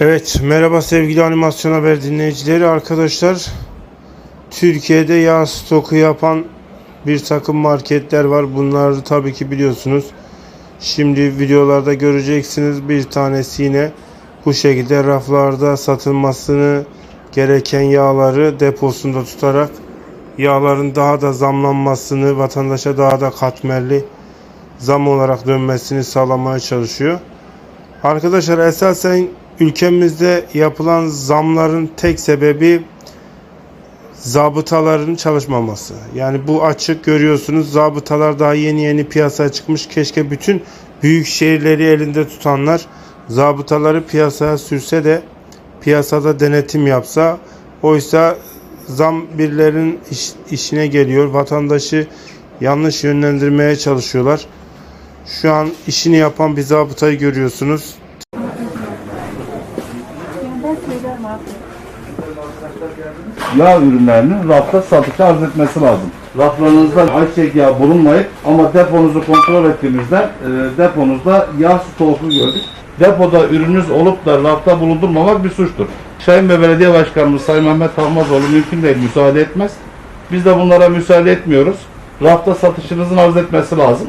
Evet, merhaba sevgili animasyon haber dinleyicileri arkadaşlar. Türkiye'de yağ stoku yapan bir takım marketler var. Bunları tabii ki biliyorsunuz. Şimdi videolarda göreceksiniz bir tanesi yine bu şekilde raflarda satılmasını gereken yağları deposunda tutarak yağların daha da zamlanmasını vatandaşa daha da katmerli zam olarak dönmesini sağlamaya çalışıyor. Arkadaşlar esasen ülkemizde yapılan zamların tek sebebi zabıtaların çalışmaması. Yani bu açık görüyorsunuz. Zabıtalar daha yeni yeni piyasaya çıkmış. Keşke bütün büyük şehirleri elinde tutanlar zabıtaları piyasaya sürse de piyasada denetim yapsa. Oysa zam birilerinin iş- işine geliyor. Vatandaşı yanlış yönlendirmeye çalışıyorlar. Şu an işini yapan bir zabıtayı görüyorsunuz. Yağ ürünlerinin rafta satışa arz etmesi lazım. Raflarınızda ayçiçek yağı bulunmayıp ama deponuzu kontrol ettiğimizde e, deponuzda yağ stoku gördük. Depoda ürününüz olup da rafta bulundurmamak bir suçtur. Şahin Bey Belediye Başkanımız Sayın Mehmet Tahmazoğlu mümkün değil müsaade etmez. Biz de bunlara müsaade etmiyoruz. Rafta satışınızın arz etmesi lazım.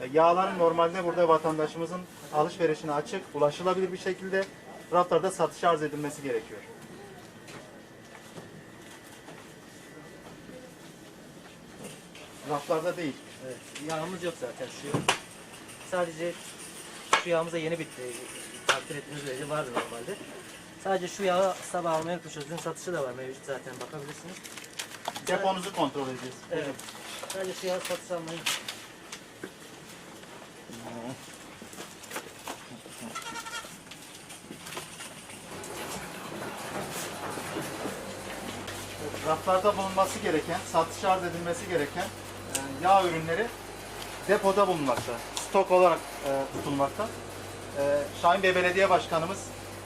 E, Yağların normalde burada vatandaşımızın alışverişine açık, ulaşılabilir bir şekilde raflarda satışa arz edilmesi gerekiyor. Raflarda değil. Evet, yağımız yok zaten şu. Sadece şu yağımız da yeni bitti. Takdir ettiğiniz sürece vardı normalde. Sadece şu yağı sabah almaya yapmışız. Dün satışı da var mevcut zaten bakabilirsiniz. Deponuzu kontrol edeceğiz. Evet. Sadece yağı satış almayı Raflarda bulunması gereken, satışa arz edilmesi gereken e, yağ ürünleri depoda bulunmakta. Stok olarak e, tutulmakta. E, Şahin Bey Belediye Başkanımız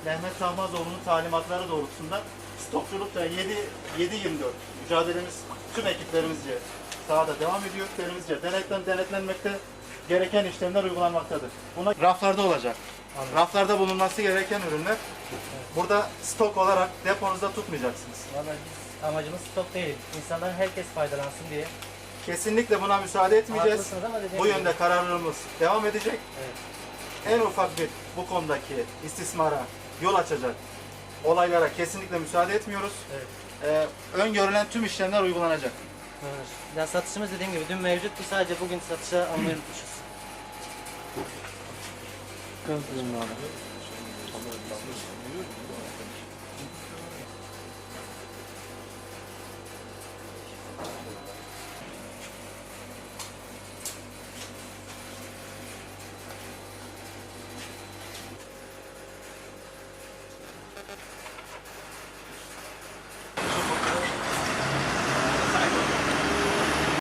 Mehmet Rahmazoğlu'nun talimatları doğrultusunda stokçulukta 7 7 24 mücadelemiz tüm ekiplerimizce sahada devam ediyor. Ekiplerimizce denetlen, denetlenmekte gereken işlemler uygulanmaktadır. Buna raflarda olacak. Raflarda bulunması gereken ürünler burada stok olarak deponuzda tutmayacaksınız. Vallahi biz amacımız stok değil. İnsanlar herkes faydalansın diye. Kesinlikle buna müsaade etmeyeceğiz. Bu yönde kararlılığımız devam edecek. Evet. En ufak bir bu konudaki istismara yol açacak olaylara kesinlikle müsaade etmiyoruz. Evet. Ee, öngörülen tüm işlemler uygulanacak. Evet. Ya satışımız dediğim gibi dün mevcuttu. Sadece bugün satışa almayı unutmuşuz.